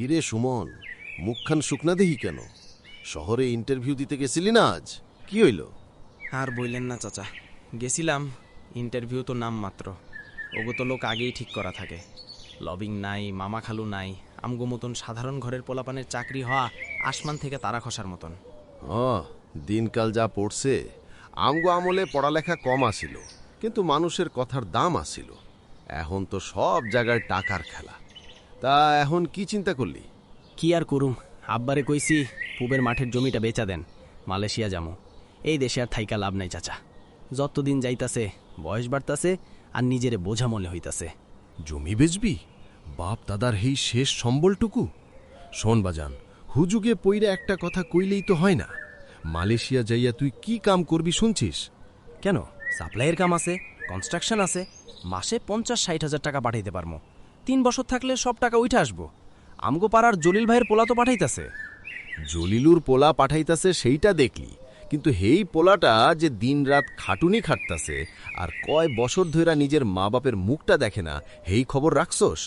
কিরে সুমন মুখখান শুকনা দেহি কেন? শহরে ইন্টারভিউ দিতে গেছিলি না আজ? কি হইল? আর বললেন না চাচা। গেছিলাম ইন্টারভিউ তো নাম মাত্র ওগো তো লোক আগেই ঠিক করা থাকে। লবিং নাই মামা খালু নাই আমগো মতন সাধারণ ঘরের পোলাপানের চাকরি হওয়া আসমান থেকে তারা খসার মতন। ও দিনকাল যা পড়ছে আমগো আমলে পড়ালেখা কম আসিল কিন্তু মানুষের কথার দাম আসিল। এখন তো সব জায়গায় টাকার খেলা। তা এখন কি চিন্তা করলি? কি আর করুম? আব্বারে কইছি পুবের মাঠের জমিটা বেচা দেন মালয়েশিয়া যামু। এই দেশে আর থাইকা লাভ নাই চাচা। যতদিন যাইতাছে বয়স বাড়তাছে আর নিজেরে বোঝা মনে হইতাছে। জমি বেচবি? বাপ দাদার হেই শেষ সম্বলটুকু? শোন বাজান হুজুগে পইরে একটা কথা কইলেই তো হয় না। মালয়েশিয়া যাইয়া তুই কি কাম করবি শুনছিস? কেন? সাপ্লাইয়ের কাম আছে কনস্ট্রাকশন আছে মাসে পঞ্চাশ ষাট হাজার টাকা পাঠাইতে পারমো। তিন বছর থাকলে সব টাকা উঠে আসব। আমগো পাড়ার জলিল ভাইয়ের পোলা তো পাঠাইতাছে। জলিলুর পোলা পাঠাইতাছে সেইটা দেখলি, কিন্তু হেই পোলাটা যে দিনরাত খাটুনি খাটতাছে আর কয় বছর ধইরা নিজের মা বাপের মুখটা দেখে না, হেই খবর রাখছস?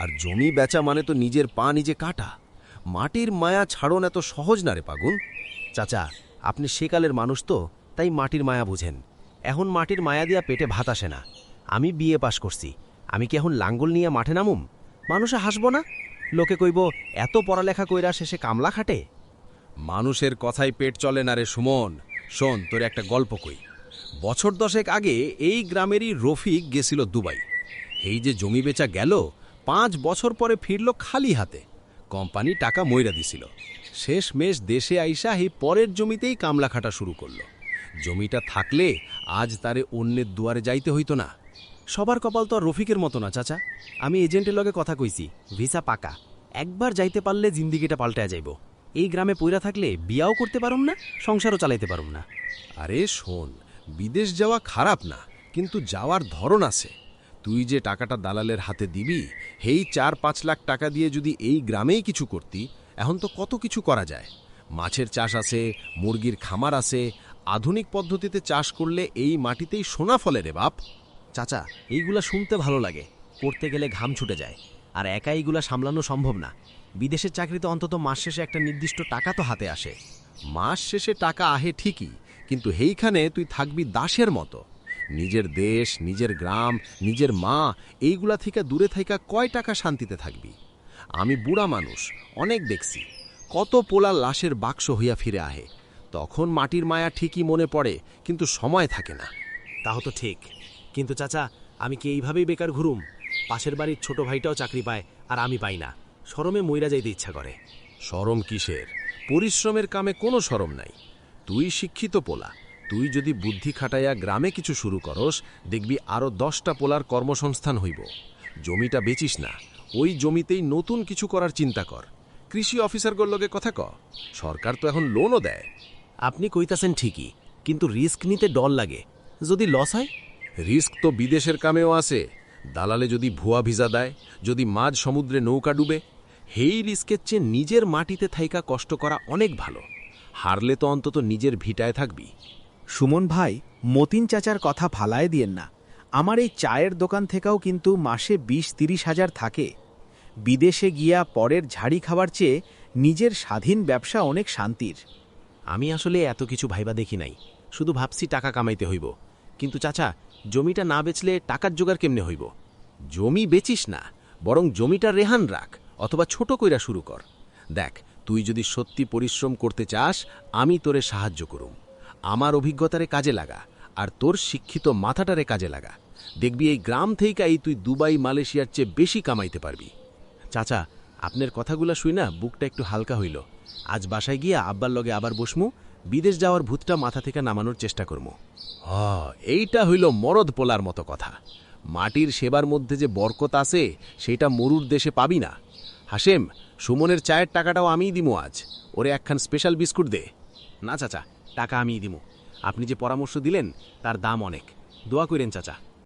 আর জমি বেচা মানে তো নিজের পা নিজে কাটা। মাটির মায়া ছাড়ন এত সহজ না রে পাগুন। চাচা, আপনি সেকালের মানুষ তো, তাই মাটির মায়া বুঝেন। এখন মাটির মায়া দিয়া পেটে ভাত আসে না। আমি বিয়ে পাশ করছি। আমি কি এখন লাঙ্গল নিয়ে মাঠে নামুম? মানুষে হাসব না? লোকে কইব, এত পড়ালেখা কইরা শেষে কামলা খাটে? মানুষের কথাই পেট চলে না রে সুমন। শোন, তোর একটা গল্প কই। বছর দশেক আগে এই গ্রামেরই রফিক গেছিল দুবাই। এই যে জমি বেচা গেল, পাঁচ বছর পরে ফিরল খালি হাতে। কোম্পানি টাকা ময়রা দিছিল। শেষ মেশ দেশে আইসা এই পরের জমিতেই কামলা খাটা শুরু করল। জমিটা থাকলে আজ তারে অন্যের দুয়ারে যাইতে হইতো না। সবার কপাল তো আর রফিকের মতো না, চাচা। আমি এজেন্টের লগে কথা কইছি, ভিসা পাকা। একবার যাইতে পারলে জিন্দিগিটা পাল্টায় যাইব। এই গ্রামে পইরা থাকলে বিয়াও করতে পারুম না, সংসারও চালাইতে পারুম না। আরে শোন, বিদেশ যাওয়া খারাপ না, কিন্তু যাওয়ার ধরন আছে। তুই যে টাকাটা দালালের হাতে দিবি, হেই চার পাঁচ লাখ টাকা দিয়ে যদি এই গ্রামেই কিছু করতি, এখন তো কত কিছু করা যায়? মাছের চাষ আছে, মুরগির খামার আছে, আধুনিক পদ্ধতিতে চাষ করলে এই মাটিতেই সোনা ফলে রে বাপ। চাচা, এইগুলা শুনতে ভালো লাগে। করতে গেলে ঘাম ছুটে যায়। আর একা এইগুলা সামলানো সম্ভব না। বিদেশের চাকরিতে অন্তত মাস শেষে একটা নির্দিষ্ট টাকা তো হাতে আসে। মাস শেষে টাকা আহে ঠিকই, কিন্তু হেইখানে তুই থাকবি দাসের মতো। নিজের দেশ, নিজের গ্রাম, নিজের মা, এইগুলা থেকে দূরে থাইকা কয় টাকা শান্তিতে থাকবি? আমি বুড়া মানুষ, অনেক দেখছি। কত পোলা লাশের বাক্স হইয়া ফিরে আহে। তখন মাটির মায়া ঠিকই মনে পড়ে, কিন্তু সময় থাকে না। তাও তো ঠিক। কিন্তু চাচা আমি কি এইভাবেই বেকার ঘুরুম? পাশের বাড়ির ছোট ভাইটাও চাকরি পায় আর আমি পাই না। শরমে মইরা যাইতে ইচ্ছা করে। সরম কিসের? পরিশ্রমের কামে কোনো সরম নাই। তুই শিক্ষিত পোলা। তুই যদি বুদ্ধি খাটাইয়া গ্রামে কিছু শুরু করস দেখবি আরও দশটা পোলার কর্মসংস্থান হইব। জমিটা বেচিস না। ওই জমিতেই নতুন কিছু করার চিন্তা কর। কৃষি অফিসারগুলোর লগে কথা ক। সরকার তো এখন লোনও দেয়। আপনি কইতাছেন ঠিকই কিন্তু রিস্ক নিতে ডর লাগে। যদি লস হয়? রিস্ক তো বিদেশের কামেও আছে দালালে যদি ভুয়া ভিসা দেয় যদি মাঝ সমুদ্রে নৌকা ডুবে হেই রিস্কের চেয়ে নিজের মাটিতে থাইকা কষ্ট করা অনেক ভালো। হারলে তো অন্তত নিজের ভিটায় থাকবি। সুমন ভাই মতিন চাচার কথা ফালায় দিয়েন না। আমার এই চায়ের দোকান থেকেও কিন্তু মাসে বিশ তিরিশ হাজার থাকে। বিদেশে গিয়া পরের ঝাড়ি খাবার চেয়ে নিজের স্বাধীন ব্যবসা অনেক শান্তির। আমি আসলে এত কিছু ভাইবা দেখি নাই। শুধু ভাবছি টাকা কামাইতে হইব। কিন্তু চাচা, জমিটা না বেচলে টাকার জোগাড় কেমনে হইব? জমি বেচিস না, বরং জমিটা রেহান রাখ, অথবা ছোট কইরা শুরু কর। দেখ, তুই যদি সত্যি পরিশ্রম করতে চাস, আমি তোরে সাহায্য করুম। আমার অভিজ্ঞতারে কাজে লাগা, আর তোর শিক্ষিত মাথাটারে কাজে লাগা। দেখবি এই গ্রাম থেকেই তুই দুবাই, মালয়েশিয়ার চেয়ে বেশি কামাইতে পারবি। চাচা, আপনার কথাগুলা শুই না বুকটা একটু হালকা হইল। আজ বাসায় গিয়া আব্বার লগে আবার বসমু বিদেশ যাওয়ার ভূতটা মাথা থেকে নামানোর চেষ্টা করব হ, এইটা হইল মরদ পোলার মতো কথা। মাটির সেবার মধ্যে যে বরকত আছে, সেটা মরুর দেশে পাবি না। হাসেম সুমনের চায়ের টাকাটাও আমিই দিমু আজ। ওরে একখান স্পেশাল বিস্কুট দে। না, চাচা, টাকা আমিই দিমু। আপনি যে পরামর্শ দিলেন, তার দাম অনেক। দোয়া করেন চাচা।